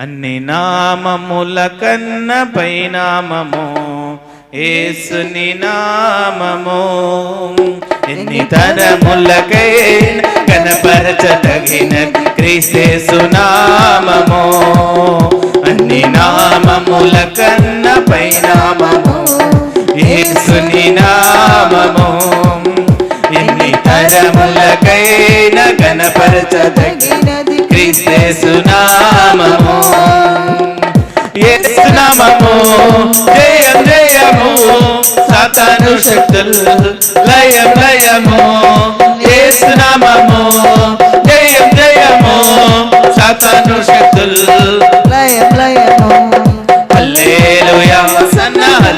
అన్ని నామముల కన్న పైనామము ఏసుని నామము. ఎన్ని తరములకై కనపరచదగిన క్రీస్తేసు నామము. అన్ని నామముల కన్న పైనామము ఏసుని నామము. ఎన్ని తరములకైన కనపరచదగిన క్రీస్తునామో ఏసునామము. జయం జయము. సతను శక్తులు లయం లయము. ఏమో జయం జయము. సతను శక్తులు లయం లయము. అల్లే సన్నాహ